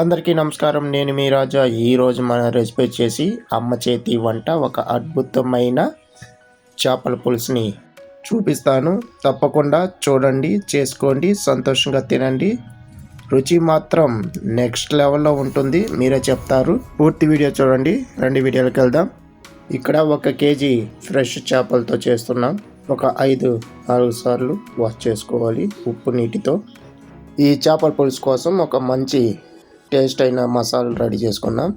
అందరికీ నమస్కారం. నేను మీ రాజా. ఈరోజు మన రెసిపీ చేసి అమ్మ చేతి వంట ఒక అద్భుతమైన చేపల పులుసుని చూపిస్తాను. తప్పకుండా చూడండి చేసుకోండి సంతోషంగా తినండి. రుచి మాత్రం నెక్స్ట్ లెవెల్లో ఉంటుంది మీరే చెప్తారు. పూర్తి వీడియో చూడండి రెండు వీడియోలకు వెళ్దాం. ఇక్కడ ఒక కేజీ ఫ్రెష్ చేపలతో చేస్తున్నాం. ఒక ఐదు నాలుగు సార్లు వాష్ చేసుకోవాలి ఉప్పు నీటితో. ఈ చేపల పులుసు కోసం ఒక మంచి టేస్ట్ అయిన మసాలా రెడీ చేసుకున్నాం.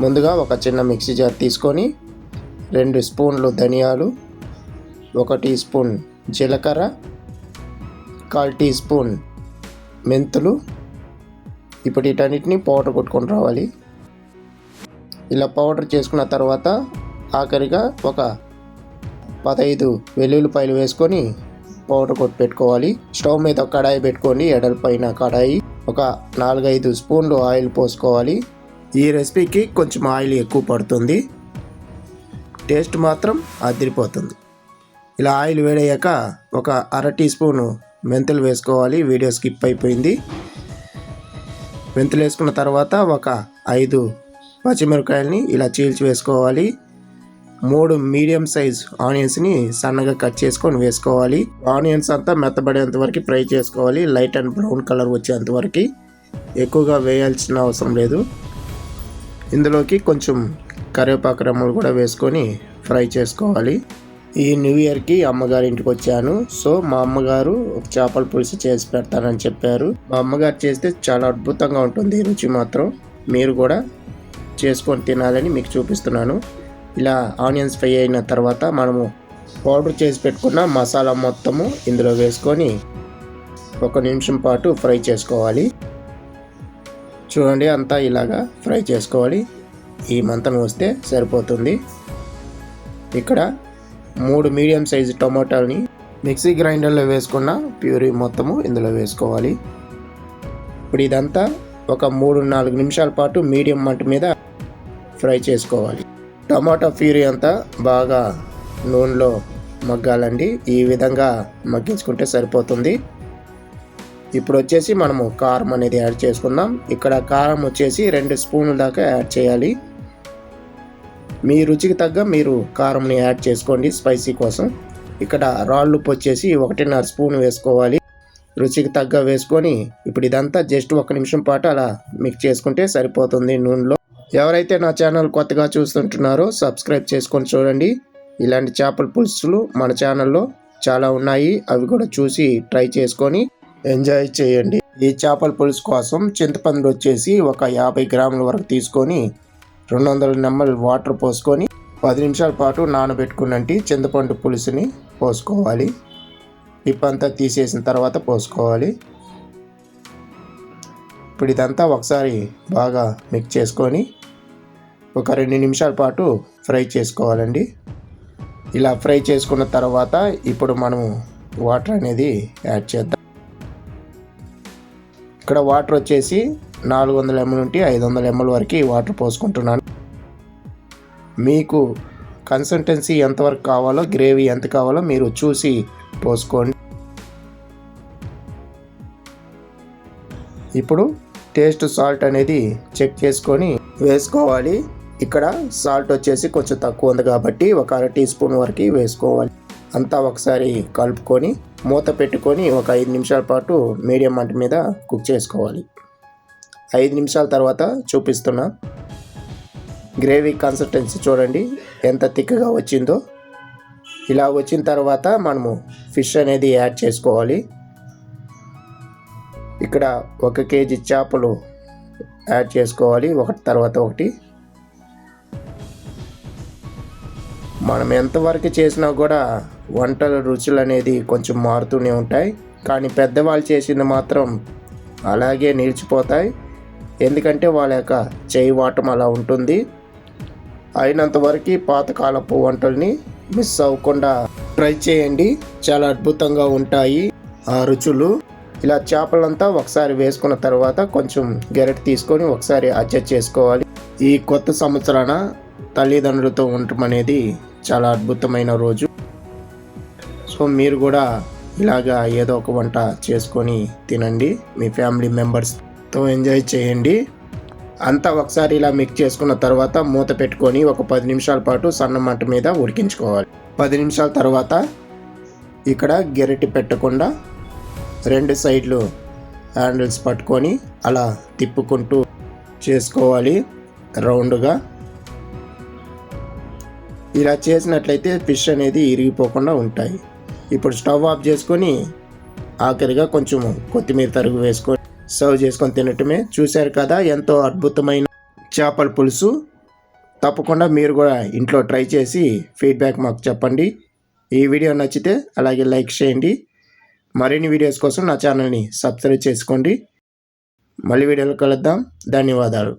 ముందుగా ఒక చిన్న మిక్సీ జార్ తీసుకొని రెండు స్పూన్లు ధనియాలు ఒక టీ స్పూన్ జీలకర్ర కాల్ టీ స్పూన్ మెంతులు. ఇప్పుడు వీటన్నిటిని పౌడర్ కొట్టుకొని రావాలి. ఇలా పౌడర్ చేసుకున్న తర్వాత ఆఖరిగా ఒక పదహైదు వెల్లుల్లిపాయలు వేసుకొని పౌడర్ కొట్టి పెట్టుకోవాలి. స్టవ్ మీద కడాయి పెట్టుకొని ఎడల పైన కడాయి. ఒక నాలుగైదు స్పూన్లు ఆయిల్ పోసుకోవాలి. ఈ రెసిపీకి కొంచెం ఆయిల్ ఎక్కువ పడుతుంది. టేస్ట్ మాత్రం అదిరిపోతుంది. ఇలా ఆయిల్ వేడయ్యాక ఒక అర టీ స్పూను మెంతులు వేసుకోవాలి. వీడియో స్కిప్ అయిపోయింది. మెంతులు వేసుకున్న తర్వాత ఒక ఐదు పచ్చిమిరపకాయలని ఇలా చీల్చి వేసుకోవాలి. మూడు మీడియం సైజ్ ఆనియన్స్ని సన్నగా కట్ చేసుకొని వేసుకోవాలి. ఆనియన్స్ అంతా మెత్తబడేంత వరకు ఫ్రై చేసుకోవాలి. లైట్ అండ్ బ్రౌన్ కలర్ వచ్చేంత వరకు ఎక్కువగా వేయాల్సిన అవసరం లేదు. ఇందులోకి కొంచెం కరివేపాకు రెమ్మలు కూడా వేసుకొని ఫ్రై చేసుకోవాలి. ఈ న్యూ ఇయర్కి అమ్మగారి ఇంటికి వచ్చాను. సో మా అమ్మగారు ఒక చేపల పులుసు చేసి పెడతానని చెప్పారు. మా అమ్మగారు చేస్తే చాలా అద్భుతంగా ఉంటుంది. రుచి మాత్రం మీరు కూడా చేసుకొని తినాలని మీకు చూపిస్తున్నాను. ఇలా ఆనియన్స్ ఫ్రై అయిన తర్వాత మనము పౌడర్ చేసి పెట్టుకున్న మసాలా మొత్తము ఇందులో వేసుకొని ఒక నిమిషం పాటు ఫ్రై చేసుకోవాలి. చూడండి అంతా ఇలాగా ఫ్రై చేసుకోవాలి. ఈ మంతం వస్తే సరిపోతుంది. ఇక్కడ మూడు మీడియం సైజు టొమాటోని మిక్సీ గ్రైండర్లో వేసుకున్న ప్యూరీ మొత్తము ఇందులో వేసుకోవాలి. ఇప్పుడు ఇదంతా ఒక మూడు నాలుగు నిమిషాల పాటు మీడియం మంట మీద ఫ్రై చేసుకోవాలి. టమాటా ప్యూరీ అంతా బాగా నూనెలో మగ్గాలండి. ఈ విధంగా మగ్గించుకుంటే సరిపోతుంది. ఇప్పుడు వచ్చేసి మనము కారం అనేది యాడ్ చేసుకుందాం. ఇక్కడ కారం వచ్చేసి రెండు స్పూన్ల దాకా యాడ్ చేయాలి. మీ రుచికి తగ్గ మీరు కారంని యాడ్ చేసుకోండి స్పైసీ కోసం. ఇక్కడ రాళ్ళు ఉప్పు వచ్చేసి ఒకటిన్నర స్పూన్ వేసుకోవాలి. రుచికి తగ్గ వేసుకొని ఇప్పుడు ఇదంతా జస్ట్ ఒక నిమిషం పాటు అలా మిక్స్ చేసుకుంటే సరిపోతుంది నూనెలో. ఎవరైతే నా ఛానల్ కొత్తగా చూస్తుంటున్నారో సబ్స్క్రైబ్ చేసుకొని చూడండి. ఇలాంటి చేపల పులుసులు మన ఛానల్లో చాలా ఉన్నాయి. అవి కూడా చూసి ట్రై చేసుకొని ఎంజాయ్ చేయండి. ఈ చేపల పులుసు కోసం చింతపండు వచ్చేసి ఒక యాభై గ్రాముల వరకు తీసుకొని రెండు వందల నెమ్మలు వాటర్ పోసుకొని పది నిమిషాల పాటు నానబెట్టుకున్నట్టు చింతపండు పులుసుని పోసుకోవాలి. పిప్పంతా తీసేసిన తర్వాత పోసుకోవాలి. ఇప్పుడు ఇదంతా ఒకసారి బాగా మిక్స్ చేసుకొని ఒక రెండు నిమిషాల పాటు ఫ్రై చేసుకోవాలండి. ఇలా ఫ్రై చేసుకున్న తర్వాత ఇప్పుడు మనము వాటర్ అనేది యాడ్ చేద్దాం. ఇక్కడ వాటర్ వచ్చేసి నాలుగు వందల ఎంఎల్ నుండి ఐదు వందల ఎంఎల్ వరకు వాటర్ పోసుకుంటున్నాను. మీకు కన్సల్టెన్సీ ఎంతవరకు కావాలో గ్రేవీ ఎంత కావాలో మీరు చూసి పోసుకోండి. ఇప్పుడు టేస్ట్ సాల్ట్ అనేది చెక్ చేసుకొని వేసుకోవాలి. ఇక్కడ సాల్ట్ వచ్చేసి కొంచెం తక్కువ ఉంది కాబట్టి ఒక అర టీ స్పూన్ వరకు వేసుకోవాలి. అంతా ఒకసారి కలుపుకొని మూత పెట్టుకొని ఒక ఐదు నిమిషాల పాటు మీడియం మంట మీద కుక్ చేసుకోవాలి. ఐదు నిమిషాల తర్వాత చూపిస్తున్నా. గ్రేవీ కన్సిస్టెన్సీ చూడండి ఎంత థిక్గా వచ్చిందో. ఇలా వచ్చిన తర్వాత మనము ఫిష్ అనేది యాడ్ చేసుకోవాలి. ఇక్కడ ఒక కేజీ చేపలు యాడ్ చేసుకోవాలి ఒకటి తర్వాత ఒకటి. మనం ఎంతవరకు చేసినా కూడా వంటల రుచులు అనేది కొంచెం మారుతూనే ఉంటాయి. కానీ పెద్దవాళ్ళు చేసింది మాత్రం అలాగే నిలిచిపోతాయి. ఎందుకంటే వాళ్ళ యొక్క చేయి వాటం అలా ఉంటుంది. అయినంతవరకు పాతకాలపు వంటల్ని మిస్ అవ్వకుండా ట్రై చేయండి. చాలా అద్భుతంగా ఉంటాయి ఆ రుచులు. ఇలా చేపలంతా ఒకసారి వేసుకున్న తర్వాత కొంచెం గెరెట్ తీసుకొని ఒకసారి అడ్జస్ట్ చేసుకోవాలి. ఈ కొత్త సంవత్సరాన తల్లిదండ్రులతో ఉండటం అనేది చాలా అద్భుతమైన రోజు. సో మీరు కూడా ఇలాగా ఏదో ఒక వంట చేసుకొని తినండి. మీ ఫ్యామిలీ మెంబర్స్తో ఎంజాయ్ చేయండి. అంతా ఒకసారి ఇలా మిక్స్ చేసుకున్న తర్వాత మూత పెట్టుకొని ఒక పది నిమిషాల పాటు సన్న మంట మీద ఉడికించుకోవాలి. పది నిమిషాల తర్వాత ఇక్కడ గెరటి పెట్టకుండా రెండు సైడ్లు హ్యాండిల్స్ పట్టుకొని అలా తిప్పుకుంటూ చేసుకోవాలి రౌండ్గా. ఇలా చేసినట్లయితే ఫిష్ అనేది ఇరిగిపోకుండా ఉంటాయి. ఇప్పుడు స్టవ్ ఆఫ్ చేసుకొని ఆఖరిగా కొంచెం కొత్తిమీర తరుగు వేసుకొని సర్వ్ చేసుకొని తినటమే. చూశారు కదా ఎంతో అద్భుతమైన చేపల పులుసు. తప్పకుండా మీరు కూడా ఇంట్లో ట్రై చేసి ఫీడ్బ్యాక్ మాకు చెప్పండి. ఈ వీడియో నచ్చితే అలాగే లైక్ చేయండి. మరిన్ని వీడియోస్ కోసం నా ఛానల్ని సబ్స్క్రైబ్ చేసుకోండి. మళ్ళీ వీడియోలో కలుద్దాం. ధన్యవాదాలు.